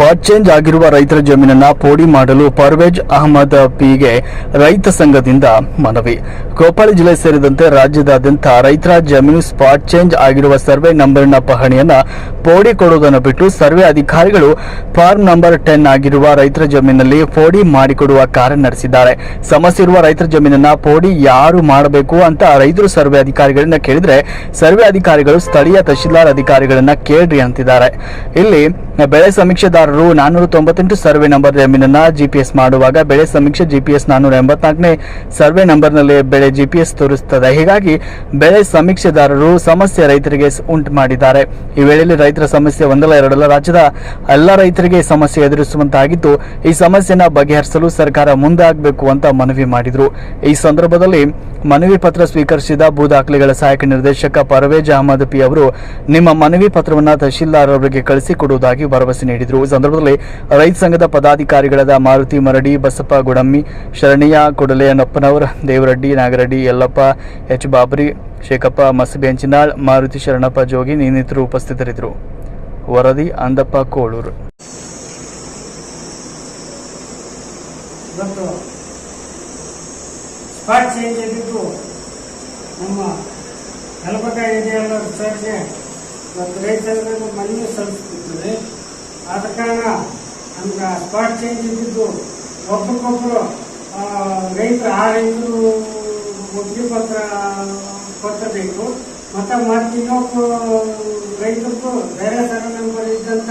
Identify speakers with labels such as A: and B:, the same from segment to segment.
A: Spot change ಆಗಿರುವ ರೈತರ ಜಮೀನನ್ನ ಪೋಡಿ ಮಾಡಲು ಪರ್ವೇಜ್ ಅಹಮದ್ ಪಿಗೆ ರೈತ ಸಂಘದಿಂದ ಮನವಿ. ಗೋಪಾಲ ಜಿಲ್ಲೆ ಸೇರಿದಂತೆ ರಾಜ್ಯದಾದ್ಯಂತ ರೈತರ ಜಮೀನು ಸ್ಪಾಟ್ ಚೇಂಜ್ ಆಗಿರುವ ಸರ್ವೆ ನಂಬರ್ನ ಪಹಣಿಯನ್ನ ಪೋಡಿ ಕೊಡುವುದನ್ನು ಬಿಟ್ಟು ಸರ್ವೆ ಅಧಿಕಾರಿಗಳು ಫಾರ್ಮ್ ನಂಬರ್ ಟೆನ್ ಆಗಿರುವ ರೈತರ ಜಮೀನಲ್ಲಿ ಪೋಡಿ ಮಾಡಿಕೊಡುವ ಕಾರ್ಯ ನಡೆಸಿದ್ದಾರೆ. ಸಮಸ್ಯೆ ಇರುವ ರೈತರ ಜಮೀನನ್ನ ಪೋಡಿ ಯಾರು ಮಾಡಬೇಕು ಅಂತ ರೈತರು ಸರ್ವೆ ಅಧಿಕಾರಿಗಳನ್ನ ಕೇಳಿದ್ರೆ ಸರ್ವೆ ಅಧಿಕಾರಿಗಳು ಸ್ಥಳೀಯ ತಹಶೀಲ್ದಾರ್ ಅಧಿಕಾರಿಗಳನ್ನ ಕೇಳ್ರಿ ಅಂತಿದ್ದಾರೆ. ಇಲ್ಲಿ ಬೆಳೆ ಸಮೀಕ್ಷೆದಾರರು ನಾನೂರ ತೊಂಬತ್ತೆಂಟು ಸರ್ವೆ ನಂಬರ್ ಜಮೀನನ್ನ ಜಿಪಿಎಸ್ ಮಾಡುವಾಗ ಬೆಳೆ ಸಮೀಕ್ಷೆ ಜಿಪಿಎಸ್ ನಾನೂರ ಎಂಬತ್ನಾಲ್ಕನೇ ಸರ್ವೆ ನಂಬರ್ನಲ್ಲಿ ಬೆಳೆ ಜಿಪಿಎಸ್ ತೋರಿಸುತ್ತದೆ ಹೀಗಾಗಿ ಬೆಳೆ ಸಮೀಕ್ಷೆದಾರರು ಸಮಸ್ಯೆ ರೈತರಿಗೆ ಉಂಟು ಮಾಡಿದ್ದಾರೆ. ಈ ವೇಳೆಯಲ್ಲಿ ರೈತರ ಸಮಸ್ಯೆ ಒಂದಲ್ಲ ಎರಡಲ್ಲ ರಾಜ್ಯದ ಎಲ್ಲ ರೈತರಿಗೆ ಸಮಸ್ಯೆ ಎದುರಿಸುವಂತಾಗಿದ್ದು ಈ ಸಮಸ್ಯೆನ ಬಗೆಹರಿಸಲು ಸರ್ಕಾರ ಮುಂದಾಗಬೇಕು ಅಂತ ಮನವಿ ಮಾಡಿದ್ರು. ಈ ಸಂದರ್ಭದಲ್ಲಿ ಮನವಿ ಪತ್ರ ಸ್ವೀಕರಿಸಿದ ಭೂ ದಾಖಲೆಗಳ ಸಹಾಯಕ ನಿರ್ದೇಶಕ ಪರ್ವೇಜ್ ಅಹಮದ್ ಪಿ ಅವರು ನಿಮ್ಮ ಮನವಿ ಪತ್ರವನ್ನು ತಹಶೀಲ್ದಾರ್ ಅವರಿಗೆ ಕಳಿಸಿಕೊಡುವುದಾಗಿ ಭರವಸೆ ನೀಡಿದರು. ಸಂದರ್ಭದಲ್ಲಿ ರೈತ ಸಂಘದ ಪದಾಧಿಕಾರಿಗಳಾದ ಮಾರುತಿ ಮರಡಿ, ಬಸಪ್ಪ ಗುಡಮ್ಮಿ, ಶರಣಿಯ ನಪ್ಪನವರ್ ದೇವರೆಡ್ಡಿ, ನಾಗರೆಡ್ಡಿ, ಯಲ್ಲಪ್ಪ, ಎಚ್ ಬಾಬರಿ, ಶೇಖಪ್ಪ ಮಸಬೆಂಚಿನಾಳ್ ಮಾರುತಿ ಶರಣಪ್ಪ ಜೋಗಿ ಇನ್ನಿತರು ಉಪಸ್ಥಿತರಿದ್ದರು. ವರದಿ, ಅಂದಪ್ಪ, ಕೋಳೂರು.
B: ಸ್ಪಾಟ್ ಚೇಂಜ್ ಆಗಿದ್ದು ನಮ್ಮ ಯಲಬಗ ಏರಿಯಾದ ಸರ್ಗೆ ಮತ್ತು ರೈತರಿಗೆ ಮನವಿ ಸಲ್ಲಿಸುತ್ತಿದ್ದೇವೆ ಆದ ಕಾರಣ ನಮ್ಗೆ ಸ್ಪಾಟ್ ಚೇಂಜ್ ಇದ್ದಿದ್ದು ಒಬ್ಬರಿಗೊಬ್ಬರು ರೈತರು, ಆ ರೈತರು ಒಪ್ಪಿಗೆ ಪತ್ರ ಪತ್ರ ಬೇಕು ಮತ್ತು ಮತ್ತೆ ಇನ್ನೊಬ್ಬ ರೈತರದ್ದು ಬೇರೆ ಸರ ನಂಬರ್ ಇದ್ದಂಥ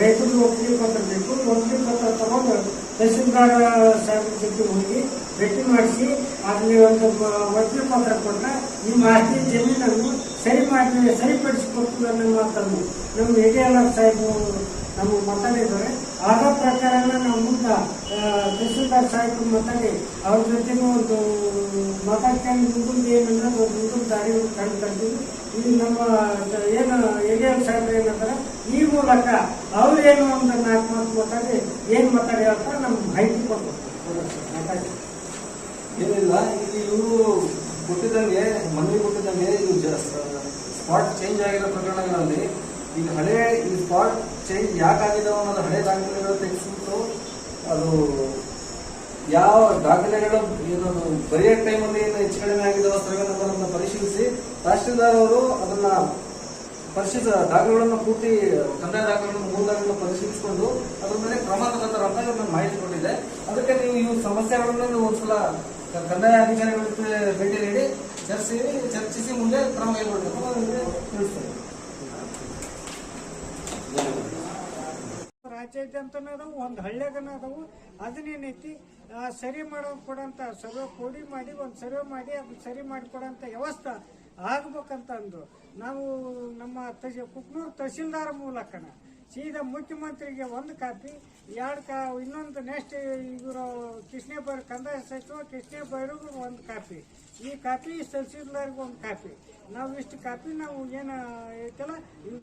B: ರೈತರದ್ದು ಒಪ್ಪಿಗೆ ಪತ್ರ ಬೇಕು. ಒಪ್ಪಿಗೆ ಪತ್ರ ತಗೊಂಡು ತಹಸೀಲ್ದಾರ್ ಸಾಹೇಬ್ರ ಜೊತೆ ಹೋಗಿ ಭೇಟಿ ಮಾಡಿಸಿ ಅಲ್ಲಿ ಒಂದು ಒಪ್ಪಿಗೆ ಪತ್ರ ಕೊಟ್ಟರೆ ಈ ಮಾಹಿತಿ ಜಮೀನನ್ನು ಸರಿ ಮಾಡಿ ಸರಿಪಡಿಸಿಕೊಡ್ತೀವಿ ಅನ್ನೋ ಮಾತನ್ನು ನಮ್ಮ ಹಿರಿಯಲ್ಲ ಸಾಹೇಬರು ನಮಗೆ ಮಾತಾಡಿದ್ದಾರೆ ಆದ ಪ್ರಕಾರನ ನಾವು ಮುಂದೆ ತಹಸೀಲ್ದಾರ್ ಸಾಹೇಬ್ ಮಾತಾಡಿ ಅವ್ರ ಜೊತೆನೂ ಒಂದು ಮಾತಾಡ್ಕೊಂಡು ಮುಂದೆ ಏನಂದ್ರೆ ಒಂದು ಮುಂದಿನ ದಾರಿ ಕಂಡು ತಂದಿದ್ದು ಇಲ್ಲಿ ನಮ್ಮ ಏನು ಹಿರಿಯರ ಸಾಹೇಬ್ರು ಏನಂದ್ರೆ ಈ ಮೂಲಕ ಅವ್ರು ಏನು ಒಂದು ನಾಲ್ಕು ಮಾತು ಮಾತಾಡಿ ಏನು ಮಾತಾಡಿ ಅಂತ ನಮ್ಗೆ ಮಾಹಿತಿ ಕೊಡ್ಬೋದು.
C: ಏನಿಲ್ಲ, ಇಲ್ಲಿ ಇವರು ಕೊಟ್ಟಿದ್ದಂಗೆ, ಮನವಿ ಕೊಟ್ಟಿದ್ದಂಗೆ ಇದು ಸ್ಪಾಟ್ ಚೇಂಜ್ ಆಗಿರೋ ಪ್ರಕರಣಗಳಲ್ಲಿ ಈಗ ಹಳೆ ಈ ಸ್ಪಾಟ್ ಚೇಂಜ್ ಯಾಕಾಗಿದಾವ ಅನ್ನೋದು ಹಳೆ ದಾಖಲೆಗಳು ತೆಗೆಸ್ಬಿಟ್ಟು ಅದು ಯಾವ ದಾಖಲೆಗಳು ಏನು ಬರೆಯೋ ಟೈಮಲ್ಲಿ ಏನು ಹೆಚ್ಚು ಕಡಿಮೆ ಆಗಿದಾವ ಸ್ಥಳಗಳನ್ನು ಪರಿಶೀಲಿಸಿ ತಹಶೀಲ್ದಾರ್ ಅವರು ಅದನ್ನ ಪರಿಶೀಲಿಸ ದಾಖಲೆಗಳನ್ನು ಪೂರ್ತಿ, ಕಂದಾಯ ದಾಖಲೆಗಳನ್ನು ಮೂಲ ದಾಖಲೆಗಳನ್ನು ಪರಿಶೀಲಿಸಿಕೊಂಡು ಅದ್ರ ಮೇಲೆ ಕ್ರಮ ಅಂತ ನಾನು ಮಾಹಿತಿ ಕೊಟ್ಟಿದೆ. ಅದಕ್ಕೆ ನೀವು ಇವು ಸಮಸ್ಯೆಗಳನ್ನು ನೀವು ಒಂದ್ಸಲ ಕಂದಾಯ ಅಧಿಕಾರಿಗಳ ಜೊತೆ ಭೇಟಿ ನೀಡಿ ಚರ್ಚಿಸಿ ಚರ್ಚಿಸಿ ಮುಂದೆ ಕ್ರಮ ಕೈಗೊಳ್ಳಬೇಕು ಅಂತ ತಿಳಿಸ್ತೇನೆ
B: ರಾಜ್ಯಾದ್ಯಂತನೂ ಅದಾವು, ಒಂದು ಹಳ್ಳ್ಯಾಗನ ಅದಾವು. ಅದನ್ನೇನೈತಿ ಸರಿ ಮಾಡೋ ಕೊಡೋಂಥ ಸರ್ವೆ ಕೋಡಿ ಮಾಡಿ, ಒಂದು ಸರ್ವೆ ಮಾಡಿ ಅದನ್ನ ಸರಿ ಮಾಡಿಕೊಡಂತ ವ್ಯವಸ್ಥೆ ಆಗ್ಬೇಕಂತ ಅಂದ್ರು ನಾವು ನಮ್ಮ ತಜ ಕುಕ್ನೂರು ತಹಶೀಲ್ದಾರ್ ಮೂಲಕನ ಸೀದಾ ಮುಖ್ಯಮಂತ್ರಿಗೆ ಒಂದು ಕಾಪಿ, ಎರಡು ಕಾ, ಇನ್ನೊಂದು ನೆಕ್ಸ್ಟ್ ಇವರು ಕೃಷ್ಣ ಬೈರು ಕಂದಾಯ ಸಚಿವ ಕೃಷ್ಣ ಒಂದು ಕಾಪಿ. ಈ ಕಾಪಿ ತಹಸೀಲ್ದಾರ್ಗೆ ಒಂದು ಕಾಪಿ. ನಾವು ಇಷ್ಟು ಕಾಪಿ ನಾವು ಏನು ಐತಲ್ಲ